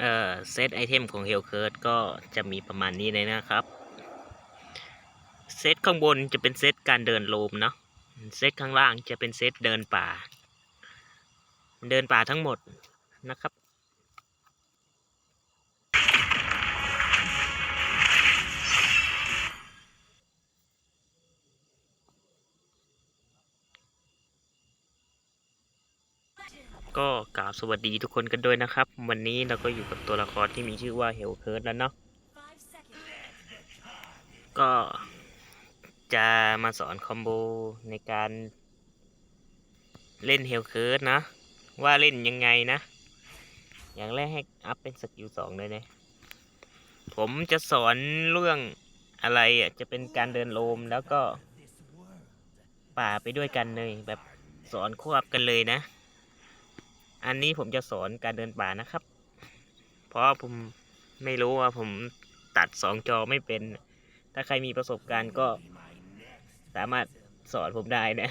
เอ่อเซตไอเทมของเฮลเคิร์ดก็จะมีประมาณนี้เลยนะครับ เซตข้างบนจะเป็นเซตการเดินโลมเนาะเซตข้างล่างจะเป็นเซตเดินป่า เดินป่าทั้งหมดนะครับ ก็กราบสวัสดีทุกคนกันด้วยนะครับ วันนี้เราก็อยู่กับตัวละครที่มีชื่อว่าเฮลเคิร์ดแล้วเนาะก็จะมาสอนคอมโบในการเล่นเฮลเคิร์ดนะ ว่าเล่นยังไงนะ อย่างแรกให้อัพเป็นสกิลสองเลยนะผมจะสอนเรื่องอะไรอะจะเป็นการเดินโลมแล้วก็ป่าไปด้วยกันเลยแบบสอนควบกันเลยนะ อันนี้ผมจะสอนการเดินป่านะครับ เพราะผมไม่รู้ว่าผมตัดสองจอไม่เป็น ถ้าใครมีประสบการณ์ก็สามารถสอนผมได้นะ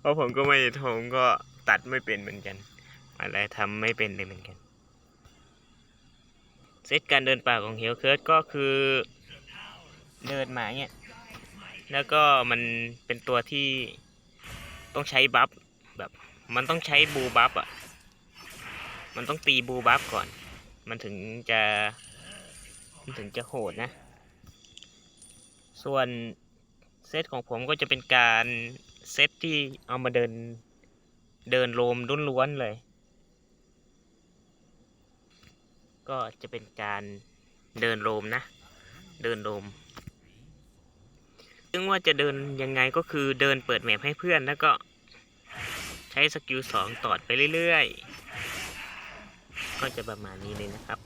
เพราะผมก็ไม่ผมก็ตัดไม่เป็นเหมือนกัน อะไรทำไม่เป็นเลยเหมือนกัน เซตการเดินป่าของเฮลเคิร์ดก็คือเดินมาเนี่ย แล้วก็มันเป็นตัวที่ต้องใช้บัฟแบบ มันต้องใช้บูบัฟอะ มันต้องตีบูบัฟก่อน มันถึงจะมันถึงจะโหดนะ ส่วนเซตของผมก็จะเป็นการเซตที่เอามาเดินเดินโลมรุนล้วนเลย ก็จะเป็นการเดินโลมนะ เดินโลมซึ่งว่าจะเดินยังไงก็คือเดินเปิดแมปให้เพื่อนแล้วก็ ใช้สกิลสองตอดไปเรื่อยๆ ก็จะประมาณนี้เลยนะครับ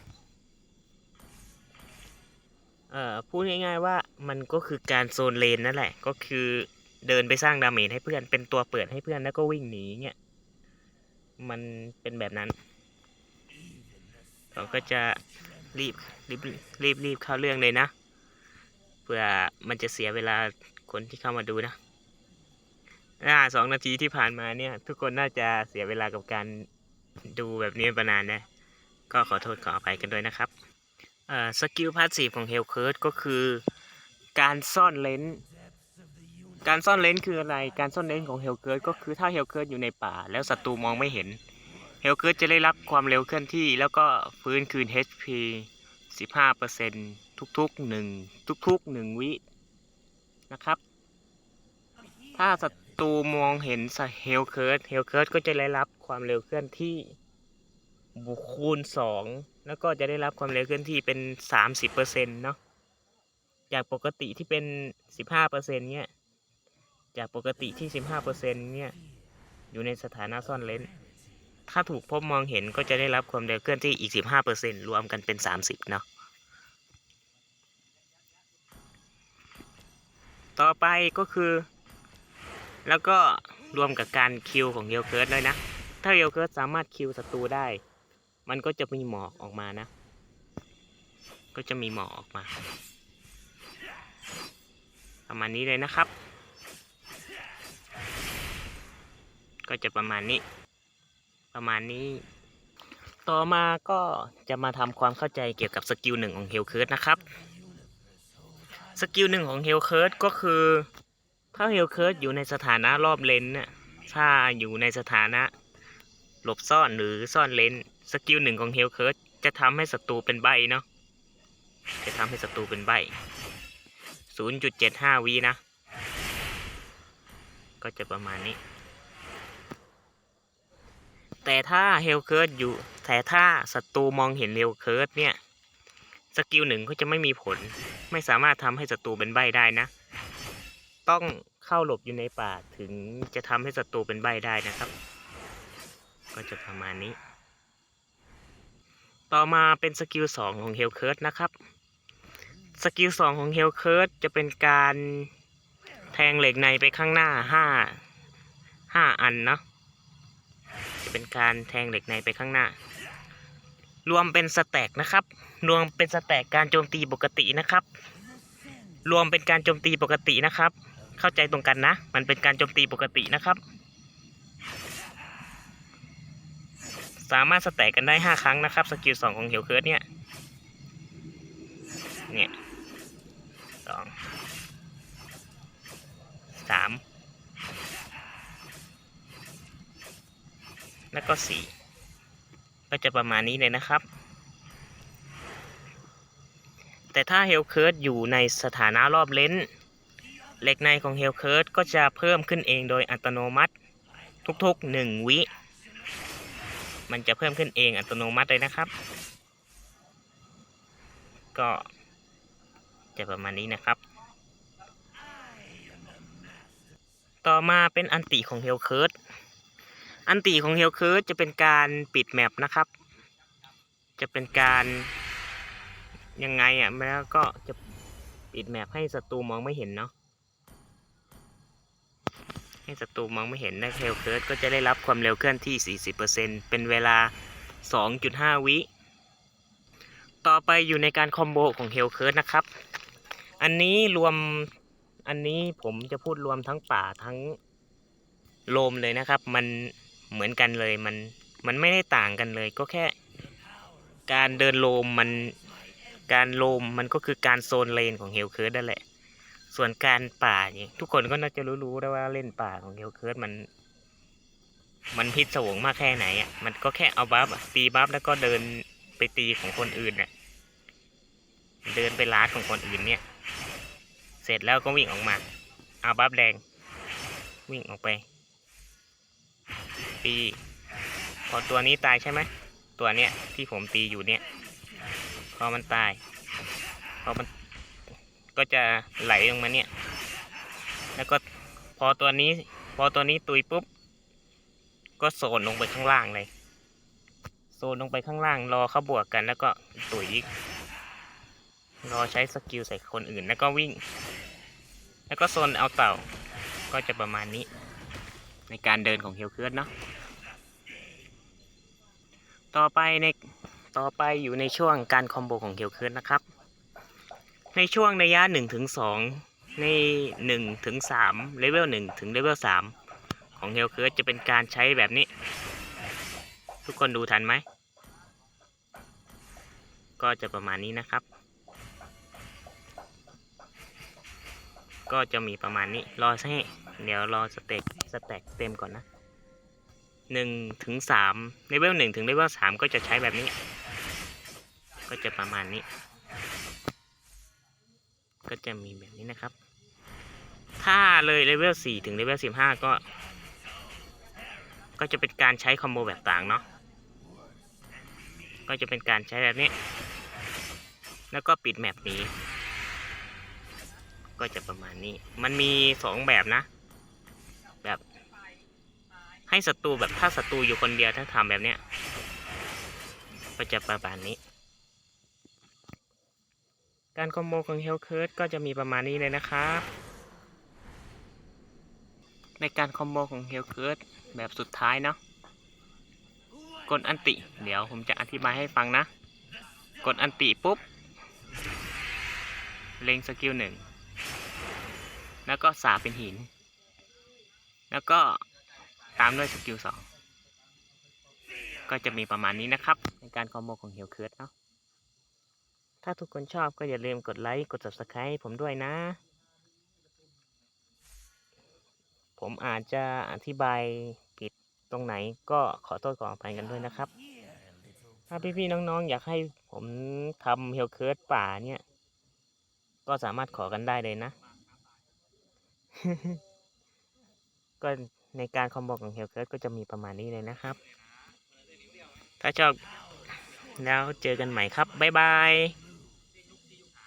เอ่อ พูดง่ายๆว่ามันก็คือการโซนเลนนั่นแหละ ก็คือเดินไปสร้างดาเมจให้เพื่อน เป็นตัวเปิดให้เพื่อนแล้วก็วิ่งหนีเงี้ย มันเป็นแบบนั้น เราก็จะรีบรีบรีบรีบเข้าเรื่องเลยนะ เพื่อมันจะเสียเวลาคนที่เข้ามาดูนะ อ่าสองนาทีที่ผ่านมาเนี่ย ทุกคนน่าจะเสียเวลากับการดูแบบนี้มานานนะ ก็ขอโทษขออภัยกันด้วยนะครับเอ่อสกิลพาสซีฟของเฮลเคิร์ดก็คือการซ่อนเลนส์การซ่อนเลนส์คืออะไร การซ่อนเลนส์ของเฮลเคิร์ดก็คือถ้าเฮลเคิร์ดอยู่ในป่า แล้วศัตรูมองไม่เห็น เฮลเคิร์ดจะได้รับความเร็วเคลื่อนที่ แล้วก็ฟื้นคืน HP 15%ทุกๆหนึ่งทุกๆหนึ่งวินะครับ ถ้าศัต รูมองเห็นเฮลเคิร์ดเฮลเคิร์ดก็จะได้รับความเร็วเคลื่อนที่บุคูณสองแล้วก็จะได้รับความเร็วเคลื่อนที่เป็นสามสิบเปอร์เซ็นต์เนาะจากปกติที่เป็นสิบห้าเปอร์เซ็นต์เนี่ยจากปกติที่สิบห้าเปอร์เซ็นต์เนี่ยอยู่ในสถานะซ่อนเลนถ้าถูกพบมองเห็นก็จะได้รับความเร็วเคลื่อนที่อีกสิบห้าเปอร์เซ็นต์รวมกันเป็นสามสิบเนาะต่อไปก็คือ แล้วก็รวมกับการคิวของเฮลเคิร์ดด้วยนะ ถ้าเฮลเคิร์ดสามารถคิวศัตรูได้ มันก็จะมีหมอกออกมานะ ก็จะมีหมอกออกมา ประมาณนี้เลยนะครับ ก็จะประมาณนี้ ประมาณนี้ ต่อมาก็จะมาทำความเข้าใจเกี่ยวกับสกิลหนึ่งของเฮลเคิร์ดนะครับ สกิลหนึ่งของเฮลเคิร์ดก็คือ ถ้าเฮลเคิร์ดอยู่ในสถานะรอบเลนน่ะถ้าอยู่ในสถานะ หลบซ่อนหรือซ่อนเลนสกิลหนึ่งของเฮลเคิร์ดจะทำให้ศัตรูเป็นใบเนาะจะทำให้ศัตรูเป็นใบ 0.75วินะ ก็จะประมาณนี้ แต่ถ้าเฮลเคิร์ดอยู่แต่ถ้าศัตรูมองเห็นเฮลเคิร์ดเนี่ยสกิลหนึ่งก็จะไม่มีผล ไม่สามารถทำให้ศัตรูเป็นใบได้นะ ต้อง เข้าหลบอยู่ในป่าถึงจะทำให้ศัตรูเป็นใบได้นะครับ ก็จะประมาณนี้ ต่อมาเป็นสกิลสองของเฮลเคิร์ดนะครับ สกิลสองของเฮลเคิร์ดจะเป็นการแทงเหล็กในไปข้างหน้าห้าห้าอันเนาะจะเป็นการแทงเหล็กในไปข้างหน้า รวมเป็นสแต็กนะครับ รวมเป็นสแต็กการโจมตีปกตินะครับ รวมเป็นการโจมตีปกตินะครับ เข้าใจตรงกันนะ มันเป็นการโจมตีปกตินะครับ สามารถสแต็กกันได้ห้าครั้งนะครับสกิลสองของเฮลเคิร์ดเนี่ย เนี่ยสองสามแล้วก็สี่ก็จะประมาณนี้เลยนะครับ แต่ถ้าเฮลเคิร์ดอยู่ในสถานะรอบเลนส์ เหล็กในของเฮลเคิร์ดก็จะเพิ่มขึ้นเองโดยอัตโนมัติทุกๆหนึ่งวิ มันจะเพิ่มขึ้นเองอัตโนมัติเลยนะครับ ก็จะประมาณนี้นะครับ ต่อมาเป็นอันติของเฮลเคิร์ดอันติของเฮลเคิร์ดจะเป็นการปิดแมปนะครับ จะเป็นการยังไงอะแล้วก็จะปิดแมปให้ศัตรูมองไม่เห็นเนาะ ให้ศัตรูมองไม่เห็นและเฮลเคิร์ดก็จะได้รับความเร็วเคลื่อนที่ 40%เป็นเวลา 2.5 วิ ต่อไปอยู่ในการคอมโบของเฮลเคิร์ดนะครับ อันนี้รวม อันนี้ผมจะพูดรวมทั้งป่าทั้งโลมเลยนะครับ มันเหมือนกันเลย มัน มันไม่ได้ต่างกันเลย ก็แค่ การเดินโลมมัน การโลมมันก็คือการโซนเลนของเฮลเคิร์ดนั่นแหละ ส่วนการป่านี่ทุกคนก็น่าจะรู้ๆได้วว่าเล่นป่าของเฮลเคิร์ดมัน มันพิศวงมากแค่ไหนอะมันก็แค่เอาบัฟตีบัฟแล้วก็เดินไปตีของคนอื่นน่ะเดินไปลาดของคนอื่นเนี่ย เสร็จแล้วก็วิ่งออกมาเอาบัฟแดงวิ่งออกไปตีพอตัวนี้ตายใช่ไหมตัวเนี้ยที่ผมตีอยู่เนี่ย พอมันตาย พอมัน ก็จะไหลลงมาเนี่ย แล้วก็พอตัวนี้ พอตัวนี้ตุยปุ๊บ ก็โซนลงไปข้างล่างเลย โซนลงไปข้างล่าง รอเขาบวกกันแล้วก็ตุยอีก รอใช้สกิลใส่คนอื่นแล้วก็วิ่ง แล้วก็โซนเอาเต่า ก็จะประมาณนี้ ในการเดินของเฮลเคิร์ดเนาะ ต่อไปในต่อไปอยู่ในช่วงการคอมโบของเฮลเคิร์ดนะครับ ในช่วงระยะ1ถึง2ใน1ถึง3เลเวล1ถึงเลเวล3ของเฮลเคิร์จะเป็นการใช้แบบนี้ ทุกคนดูทันไหม ก็จะประมาณนี้นะครับ ก็จะมีประมาณนี้รอให้เดี๋ยวรอสเต็กสแต็กเต็มก่อนนะหนึ่งถึงสามเลเวลหนึ่งถึงเลเวลสามก็จะใช้แบบนี้ ก็จะประมาณนี้ ก็จะมีแบบนี้นะครับ ถ้าเลยเลเวลสี่ถึงเลเวลสิบห้าก็ ก็จะเป็นการใช้คอมโบแบบต่างเนาะก็จะเป็นการใช้แบบนี้ แล้วก็ปิดแมปนี้ ก็จะประมาณนี้ มันมีสองแบบนะ แบบ ให้ศัตรูแบบถ้าศัตรูอยู่คนเดียวถ้าทำแบบเนี้ย ก็จะประมาณนี้ การคอมโบของเฮลเคิร์ดก็จะมีประมาณนี้เลยนะครับ ในการคอมโบของเฮลเคิร์ดแบบสุดท้ายเนาะกดอันติ เดี๋ยวผมจะอธิบายให้ฟังนะ กดอันติปุ๊บ เล็งสกิลหนึ่ง แล้วก็สาเป็นหิน แล้วก็ตามด้วยสกิลสอง ก็จะมีประมาณนี้นะครับ ในการคอมโบของเฮลเคิร์ดเนาะ ถ้าทุกคนชอบก็อย่าลืมกดไลค์ กด subscribe ผมด้วยนะ ผมอาจจะอธิบายผิดตรงไหนก็ขอโทษขออภัยกันด้วยนะครับ ถ้าพี่ๆน้องๆ อยากให้ผมทำเฮลเคิร์ดป่าเนี่ย ก็สามารถขอกันได้เลยนะ ก็ในการคอมโบของเฮลเคิร์ดก็จะมีประมาณนี้เลยนะครับ ถ้าชอบแล้วเจอกันใหม่ครับ บ๊ายบาย